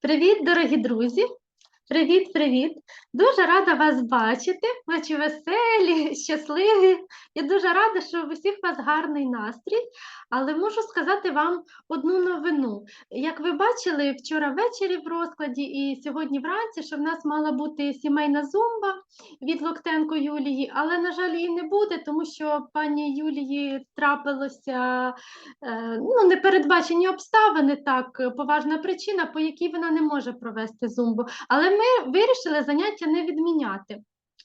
Привіт, дорогі друзі! Привіт, привіт! Дуже рада вас бачити. Бачу веселі, щасливі. Я дуже рада, що у всіх вас гарний настрій. Але можу сказати вам одну новину. Як ви бачили вчора ввечері в розкладі і сьогодні вранці, що в нас мала бути сімейна зумба від Локтенко Юлії, але, на жаль, її не буде, тому що пані Юлії трапилося е, ну, непередбачені обставини, так, поважна причина, по якій вона не може провести зумбу. Але ми вирішили заняття не відміняти.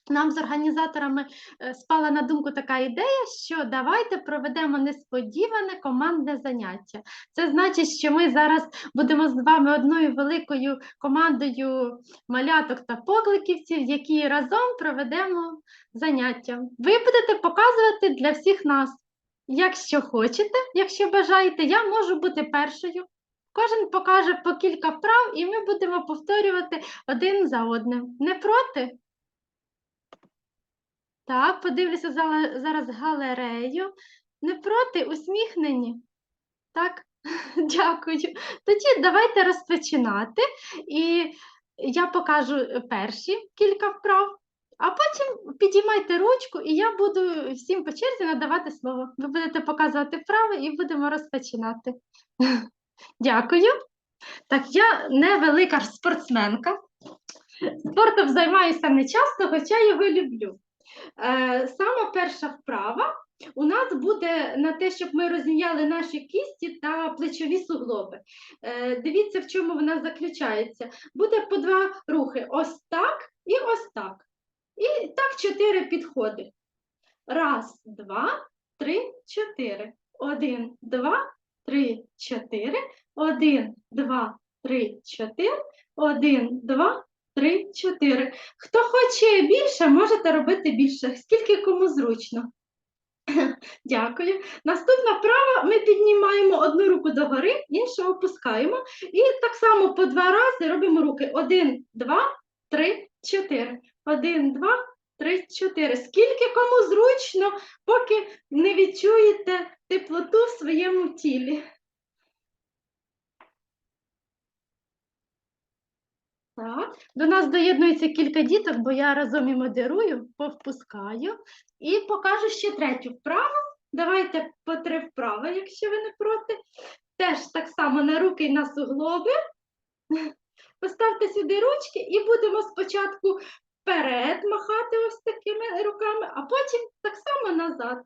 Нам з організаторами е, спала на думку така ідея, що давайте проведемо несподіване командне заняття. Це значить, що ми зараз будемо з вами одною великою командою маляток та покликівців, які разом проведемо заняття. Ви будете показувати для всіх нас. Якщо хочете, якщо бажаєте, я можу бути першою. Кожен покаже по кілька вправ, і ми будемо повторювати один за одним. Не проти? Так, подивлюся зараз галерею. Не проти, усміхнені. Так, дякую. Тоді давайте розпочинати. І я покажу перші кілька вправ, а потім підіймайте ручку, і я буду всім по черзі надавати слово. Ви будете показувати вправи і будемо розпочинати. Дякую. Так, я не велика спортсменка. Спортом займаюся не часто, хоча його люблю. Е, сама перша вправа у нас буде на те, щоб ми розім'яли наші кісті та плечові суглоби. Е, дивіться, в чому вона заключається. Буде по два рухи: ось так і ось так. І так чотири підходи. Раз, два, три, чотири. Один, два, три, чотири. Один, два, три, чотири. Один, два, три, чотири. Хто хоче більше, можете робити більше, скільки кому зручно. Дякую. Наступна вправа ми піднімаємо одну руку догори, іншу опускаємо. І так само по два рази робимо руки. Один, два, три, чотири. Один, два, три, чотири. Скільки кому зручно, поки не відчуєте теплоту в своєму тілі. Так, до нас доєднується кілька діток, бо я разом і модерую, повпускаю. І покажу ще третю вправу. Давайте по три вправи, якщо ви не проти. Теж так само на руки і на суглоби. Поставте сюди ручки і будемо спочатку вперед махати ось такими руками, а потім так само назад.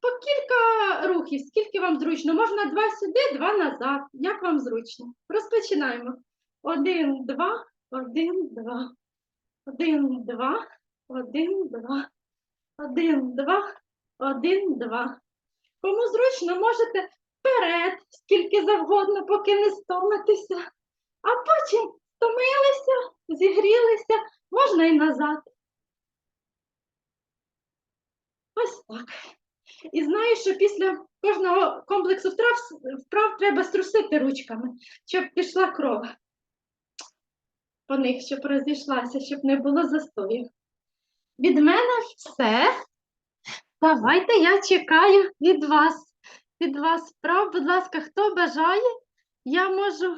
По кілька рухів, скільки вам зручно. Можна два сюди, два назад. Як вам зручно? Розпочинаємо. Один, два, один, два. Один, два, один, два. Один, два, один, два. Кому зручно, можете вперед, скільки завгодно, поки не стомитеся. А потім стомилися, зігрілися, можна і назад. Ось так. І знаю, що після кожного комплексу втрав, вправ треба струсити ручками, щоб пішла кров по них, щоб розійшлася, щоб не було застою. Від мене все. Давайте я чекаю від вас. Від вас справ, будь ласка, хто бажає, я можу,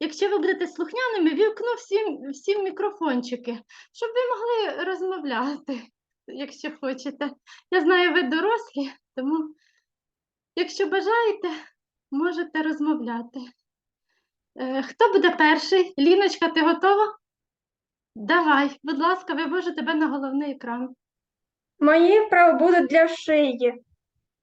якщо ви будете слухняними, вімкну всім, всім мікрофончики, щоб ви могли розмовляти, якщо хочете. Я знаю, ви дорослі, тому, якщо бажаєте, можете розмовляти. Е, Хто буде перший? Ліночка, ти готова? Давай, будь ласка, вивожу тебе на головний екран. Мої вправи будуть для шиї.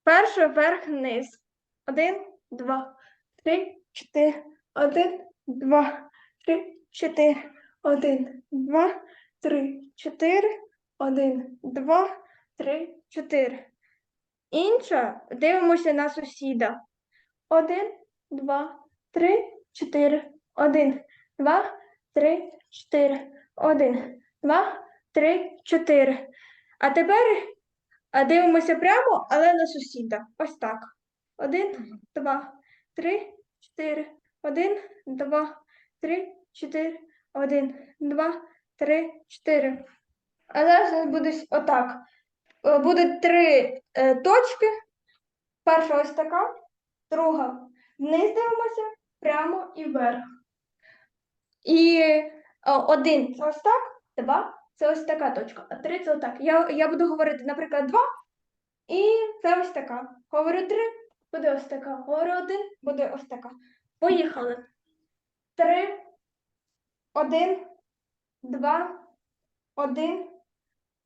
Перше вверх-вниз. Один, два, три, чотири. Один, два, три, чотири. Один, два, три, чотири. Один, два, три, чотири. Інша дивимося на сусіда. Один, два, три, чотири. Один, два, три, чотири. Один, два, три, чотири. А тепер дивимося прямо, але на сусіда. Ось так. Один, два, три, чотири. Один, два, три, чотири. Один, два, три, чотири. А зараз буде отак. Е, Буде три е, точки. Перша ось така, друга. Вниз дивимося, прямо і вверх. І о, один це ось так, два це ось така точка, а три це отак. Я, я буду говорити, наприклад, два, і це ось така. Говорю три, буде ось така. Говорю один, буде ось така. Поїхали. Три, один, два, один,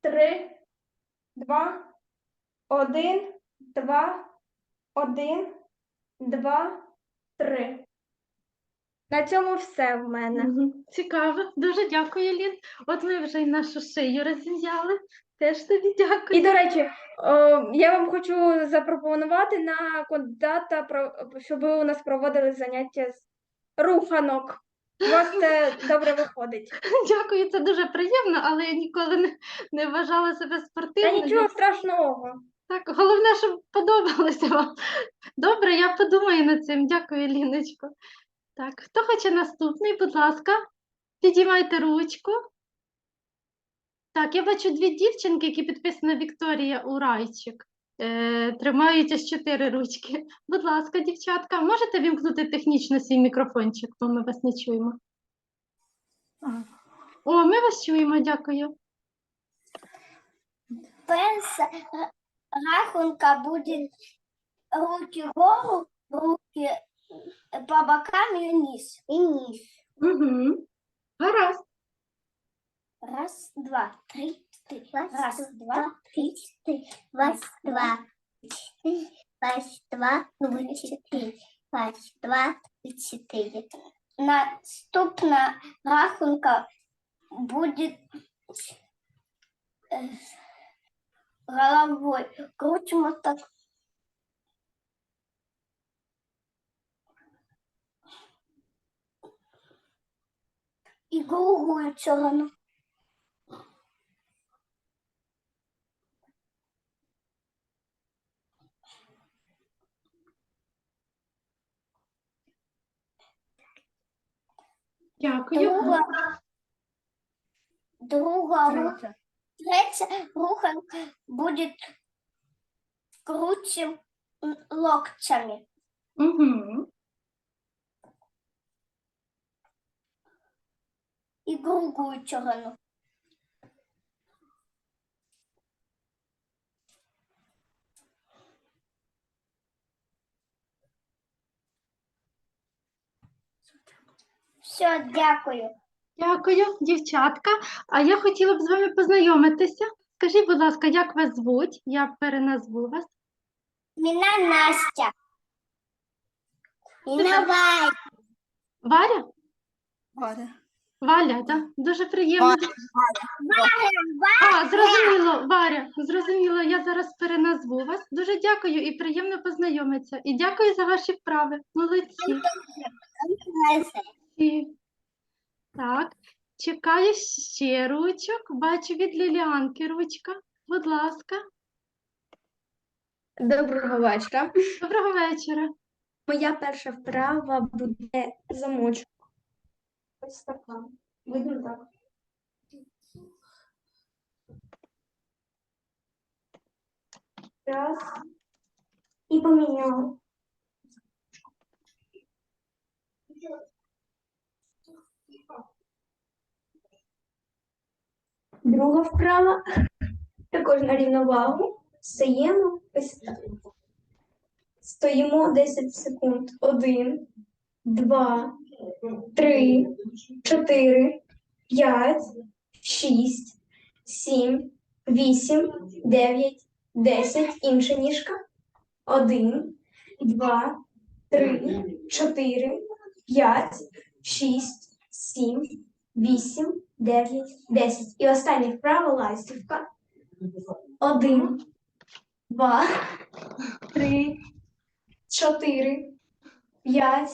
три, два, один, два, один, два, три. На цьому все в мене. Мгм. Цікаво, дуже дякую, Лін. От ми вже й нашу шию розім'яли. Теж тобі дякую. І, до речі, о, я вам хочу запропонувати на кандидата, про- щоб ви у нас проводили заняття з руханок. У вас це добре виходить. Дякую, це дуже приємно, але я ніколи не, не вважала себе Та спортивною. нічого страшного. Так, головне, щоб подобалося вам. Добре, я подумаю над цим. Дякую, Ліночко. Так, хто хоче наступний, будь ласка, підіймайте ручку. Так, я бачу дві дівчинки, які підписані Вікторія Урайчик. Е, тримають аж чотири ручки. Будь ласка, дівчатка, можете вімкнути технічно свій мікрофончик, бо ми вас не чуємо. О, ми вас чуємо, дякую. Перша ра- рахунка буде руки вгору, руки е, по бокам і вниз. І вниз. Угу. Гаразд. Раз, два, три, четыре. Раз, Раз, два, три, четыре. Раз, два, четыре. Раз, два, три, четыре. Раз, два, три, четыре. Наступна рахунка буде е, головой. Крутимо так. І другую сторону. Дякую. Друга, друга рука. Третья руханка будет крутим локтями. Угу. И другую сторону. Все, дякую. Дякую, дівчатка. А я хотіла б з вами познайомитися. Скажіть, будь ласка, як вас звуть? Я переназву вас. Меня Настя. И давай. Варя? Валя. Валя, так? Дуже приємно. А, зрозуміло, Варя, зрозуміло, я зараз переназву вас. Дуже дякую і приємно познайомитися. І дякую за ваші вправи. Молодці. І- Так, чекаю ще ручок. Бачу від Ліліанки ручка. Будь ласка, Доброго вечора. доброго вечора. Моя перша вправа буде замочок. Ось така. Так. Раз. І поміняла. Друга вправа. Також на. Стаємо. Стоїмо 10 секунд. Один, два, три, чотири, п'ять, шість, сім, вісім, дев'ять, десять. Інша ніжка. Один, два, три, чотири, п'ять, шість, сім, вісім, дев'ять, десять. І остання вправа ластівка. Один, два, три, чотири, п'ять,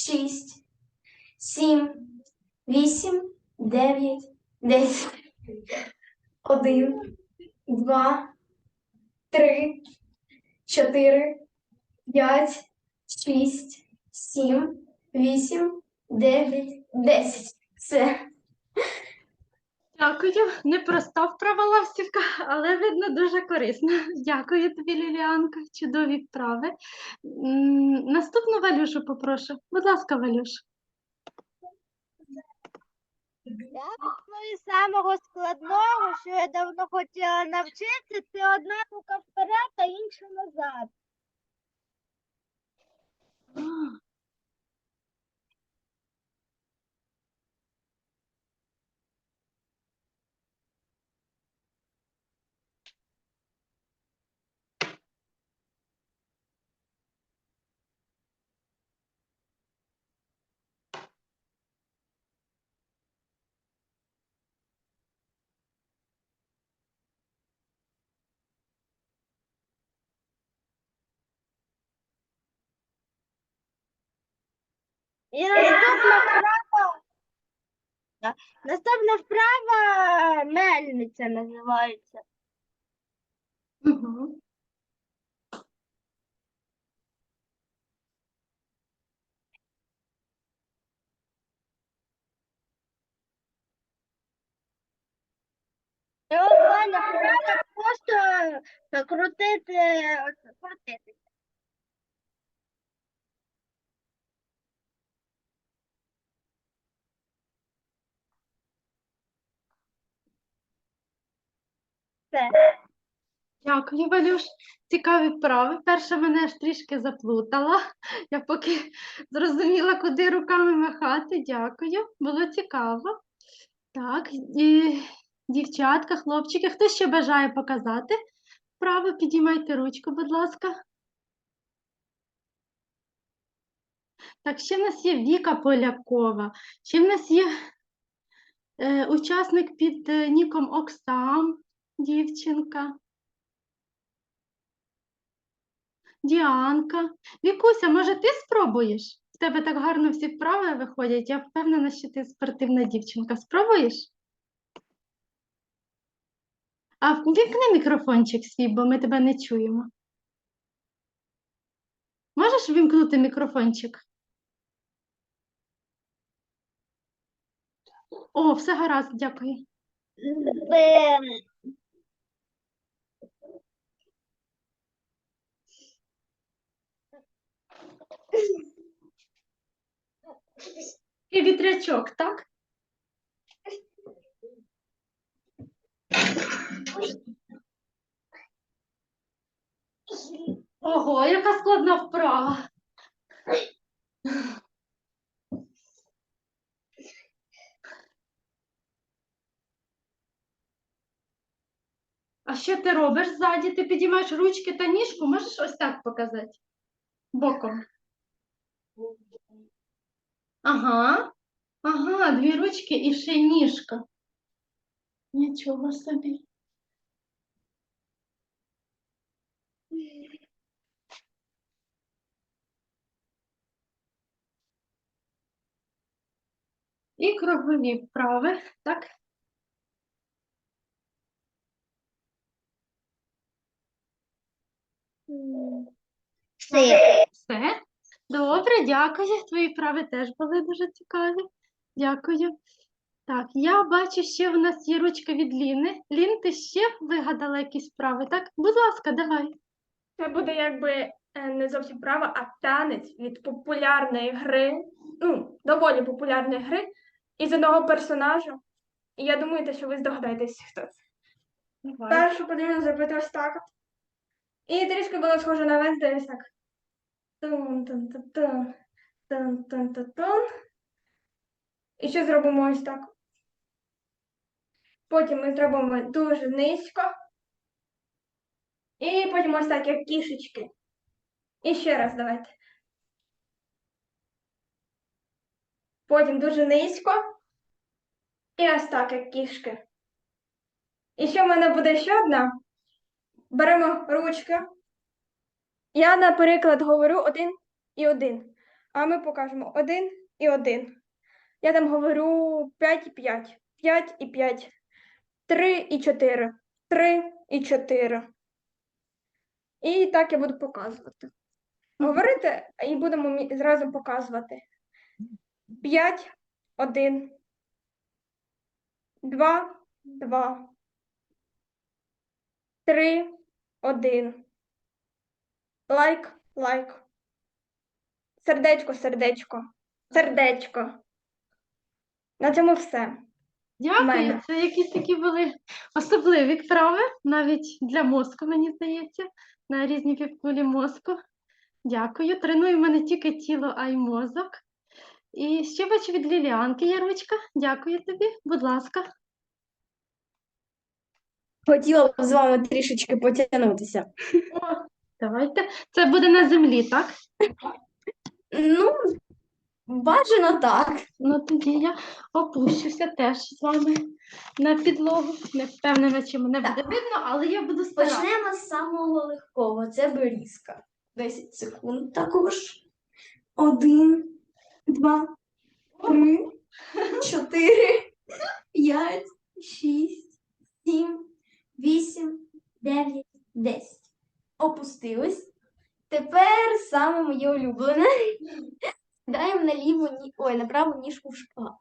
шість, сім, вісім, дев'ять, десять. Один, два, три, чотири, п'ять, шість, сім, вісім, дев'ять, десять. Все. Дякую. Непроста вправа ластівка, але видно дуже корисна. Дякую тобі, Ліліанка. Чудові вправи. Наступну Валюшу попрошу. Будь ласка, Валюш. Я почну самого складного, що я давно хотіла навчитися, це одна рука вперед, а інша назад. І наступна вправа. Наступна вправа мельниця називається. Угу. І остання вправа просто крутити, крутити. Все. Дякую, Валюш. Цікаві вправи. Перша мене аж трішки заплутала. Я поки зрозуміла, куди руками махати. Дякую. Було цікаво. Так, і дівчатка, хлопчики, хто ще бажає показати вправу? Підіймайте ручку, будь ласка. Так, ще в нас є Віка Полякова, ще в нас є е, учасник під е, ніком Оксам, дівчинка. Діанка. Вікуся, може, ти спробуєш? В тебе так гарно всі вправи виходять. Я впевнена, що ти спортивна дівчинка. Спробуєш? А вімкни мікрофончик свій, бо ми тебе не чуємо. Можеш вімкнути мікрофончик? О, все гаразд, дякую. І вітрячок, так? Ого, яка складна вправа. А що ти робиш ззаді? Ти підіймаєш ручки та ніжку, можеш ось так показати? Боком. Ага, ага, дві ручки і ще ніжка. Нічого собі. І кругові вправи, так? Все. Все. Добре, дякую. Твої вправи теж були дуже цікаві. Дякую. Так, я бачу, ще в нас є ручка від Ліни. Лін, ти ще вигадала якісь вправи, так? Будь ласка, давай. Це буде якби е, не зовсім право, а танець від популярної гри, ну, доволі популярної гри, із одного персонажа. І я думаю, те, що ви здогадаєтесь, хто це. Давай. Першу потрібно зробити ось так. І трішки було схоже на Венсдей, ось так. Тун-тун-тун-тун, тун-тун-тун-тун. І ще зробимо ось так. Потім ми зробимо дуже низько. І потім ось так, як кішечки. І ще раз давайте. Потім дуже низько. І ось так, як кішки. І ще в мене буде ще одна. Беремо ручки. Я, наприклад, говорю один і один. А ми покажемо один і один. Я там говорю 5 і 5. 5 і 5. 3 і 4. 3 і 4. І так я буду показувати. Говорити і будемо зразу показувати. 5, 1, 2, 2, 3, 1. Лайк, лайк. Сердечко, сердечко, сердечко. На цьому все. Дякую. мене. Це якісь такі були особливі вправи, навіть для мозку, мені здається, на різні півкулі мозку. Дякую. Тренуємо не тільки тіло, а й мозок. І ще бачу від Ліліанки є ручка. Дякую тобі, будь ласка. Хотіла б з вами трішечки потягнутися. О, давайте. Це буде на землі, так? Ну, бажано так. Ну тоді я опущуся теж з вами на підлогу. Не впевнена, чи мене буде видно, але я буду старатися. Почнемо з самого легкого. Це берізка. 10 секунд також. Один, два, три, чотири, п'ять, шість, сім, вісім, дев'ять, десять. Опустились. Тепер саме моє улюблене. Сідаємо на ліву. Ой, на праву ніжку в шпагат.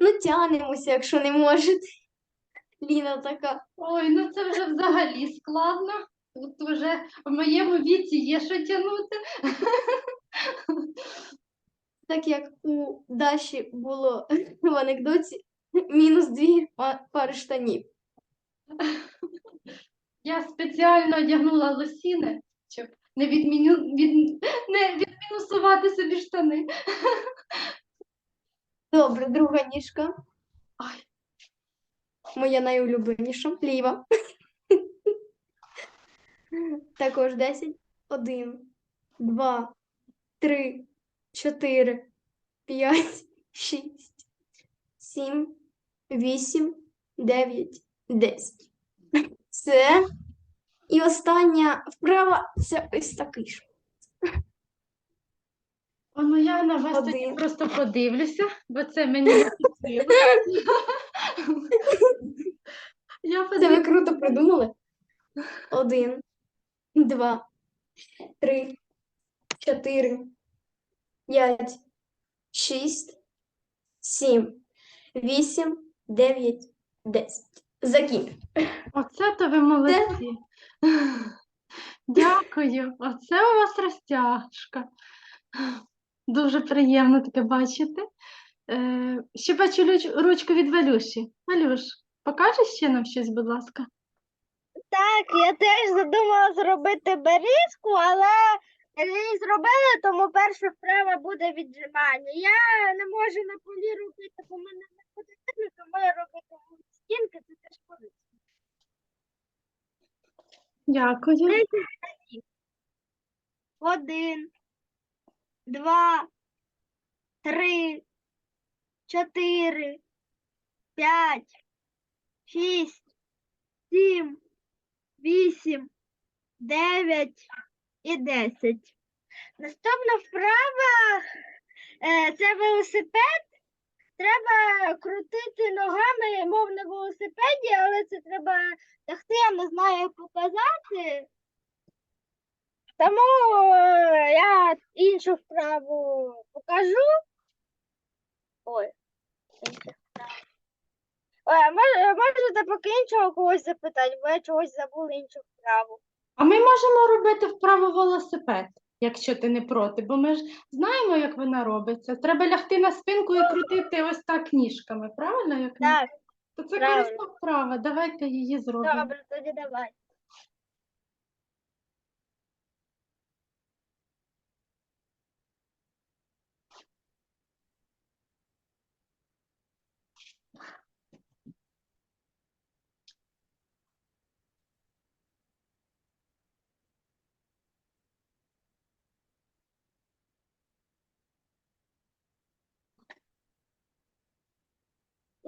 Ну, тянемося, якщо не можете. Ліна така. Ой, ну це вже взагалі складно. Тут вже в моєму віці є що тягнути. Так як у Даші було в анекдоті, мінус дві пари штанів. Я спеціально одягнула лосіни, щоб не, відміню... від... не відмінусувати собі штани. Добре, друга ніжка. Ой. Моя найулюбленіша. Ліва. Також 10. Один, два, три, чотири, п'ять, шість, сім, вісім, дев'ять, десять. Це. І остання вправа це ось такий ж. О, ну я на вас тоді просто подивлюся, бо це мені не. Я Це ви подивлюся. круто придумали. Один, два, три, чотири, п'ять, шість, сім, вісім, дев'ять, десять. Закінь. Оце то ви молодці. Дякую. Оце у вас розтяжка. Дуже приємно таке бачити. Е, ще бачу люч- ручку від Валюші. Валюш, покажеш ще нам щось, будь ласка? Так, я теж задумала зробити берізку, але її зробила, тому перша вправа буде віджимання. Я не можу на полі робити, бо мене не буде видно, тому я робитиму від це теж корисно. Дякую. Один, два, три, чотири, п'ять, шість, сім, вісім, дев'ять і десять. Наступна вправа е, це велосипед. Треба крутити ногами, мов на велосипеді, але це треба тягти, я не знаю, як показати. Тому е, я іншу вправу покажу. Ой. інша вправа. Ой, мож- можете поки іншого когось запитати, бо я чогось забула іншу вправу. А ми можемо робити вправо велосипед, якщо ти не проти, бо ми ж знаємо, як вона робиться. Треба лягти на спинку і крутити ось так ніжками, правильно? Як ми? Так, То це правильно. корисна вправа, давайте її зробимо. добре, тоді давай.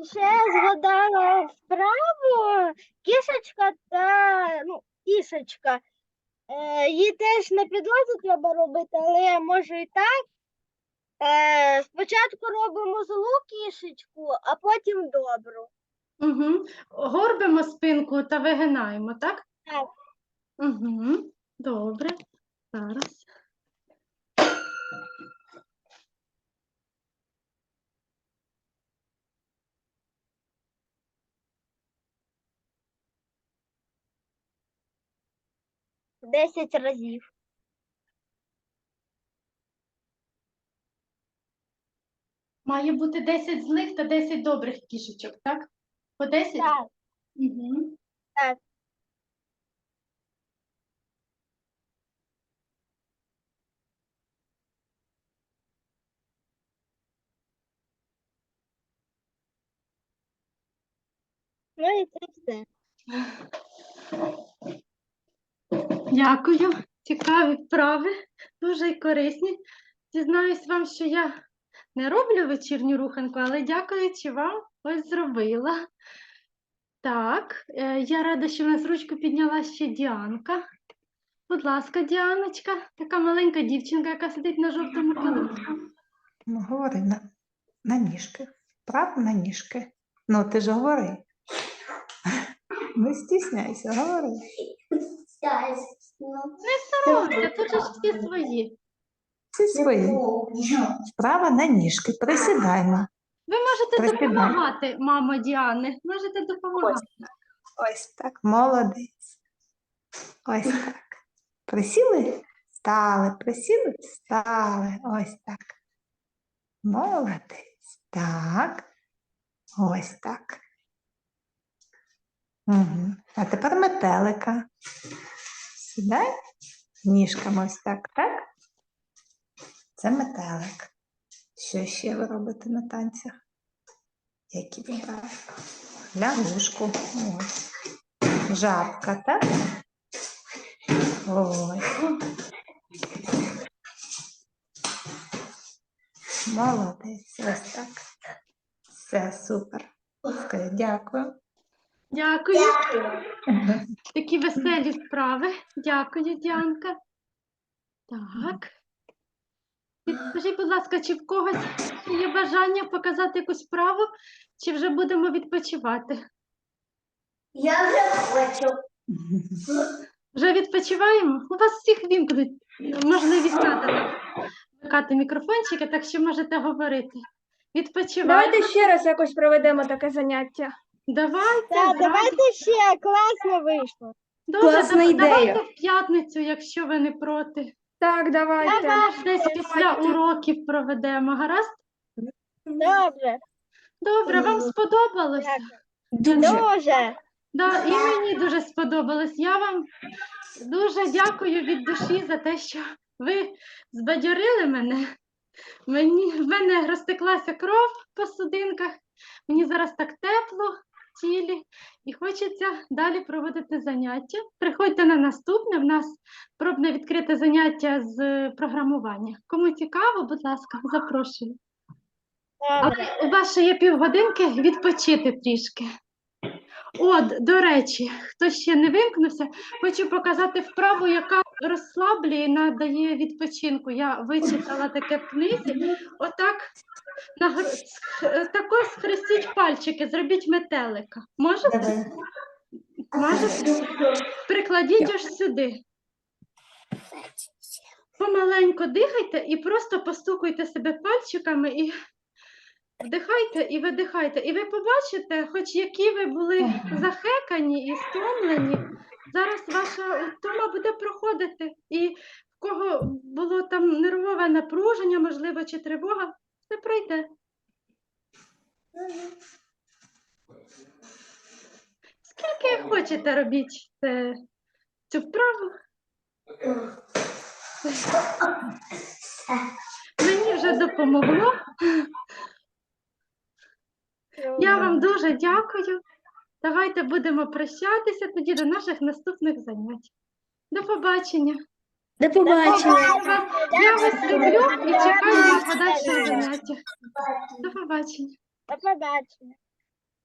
Ще згадала вправу кішечка та ну, кішечка. Е, її теж на підлозі треба робити, але я можу і так. Е, спочатку робимо злу кішечку, а потім добру. Угу. Горбимо спинку та вигинаємо, так? Так. Угу. Добре. Зараз. Десять разів. Має бути 10 злих та 10 добрих кішечок, так? По 10? Так. Угу. Так. Ну і це все. Дякую. Цікаві вправи, дуже корисні. Дізнаюсь вам, що я не роблю вечірню руханку, але дякуючи вам, ось зробила. Так, е, я рада, що в нас ручку підняла ще Діанка. Будь ласка, Діаночка, така маленька дівчинка, яка сидить на жовтому килимку. Ну, говори на, на ніжки. Вправо на ніжки. Ну, ти ж говори. Не стісняйся, говори. Соромся, тут же ж всі свої. Всі свої. Вправо на ніжки. Присідаємо. Ви можете Присідай. допомагати, мамо Діани. Можете допомагати. Ось так, молодець. Ось так. Присіли, стали, присіли, стали. Ось так. Молодець. Так. Ось так. Угу. А тепер метелика. Сідай ніжками ось так, так? Це метелик. Що ще ви робите на танцях? Які вправи? Лягушку. Ось. Жабка, так? Ось. Молодець, ось так. Все супер. Дякую. Дякую. Такі веселі справи. Дякую, Діанка. Так. Скажіть, будь ласка, чи в когось є бажання показати якусь справу, чи вже будемо відпочивати? Я вже хочу. Вже відпочиваємо? У вас всіх вімкнуть можливість вмикати мікрофончики, так що можете говорити. Відпочиваємо. Давайте ще раз якось проведемо таке заняття. Давайте. Так, зразу. давайте ще класно вийшло. Добре, Класна дав- ідея. давайте в п'ятницю, якщо ви не проти. Так, давайте. Десь після уроків проведемо. Гаразд? Добре. Добре, вам сподобалось? Дуже. Дуже. Да, і мені дуже сподобалось. Я вам дуже дякую від душі за те, що ви збадьорили мене. Мені, в мене розтеклася кров по судинках, мені зараз так тепло тілі і хочеться далі проводити заняття. Приходьте на наступне, в нас пробне відкрите заняття з програмування. Кому цікаво, будь ласка, запрошую. Але у вас ще є півгодинки відпочити трішки. От, до речі, хто ще не вимкнувся, хочу показати вправу, яка розслаблює і надає відпочинку. Я вичитала таке в книзі. Отак нагр... сх- е, тако схрестіть пальчики, зробіть метелика. Можете? Можете? Прикладіть аж сюди. Помаленько дихайте і просто постукуйте себе пальчиками і вдихайте і видихайте. І ви побачите, хоч які ви були захекані і стомлені, зараз ваша втома буде проходити. І в кого було там нервове напруження, можливо, чи тривога, це пройде. Скільки хочете робіть це, цю вправу? Мені вже допомогло. Я вам дуже дякую. Давайте будемо прощатися тоді до наших наступних занять. До побачення. До побачення. Я вас люблю і чекаю на подальших заняттях. До побачення. До побачення.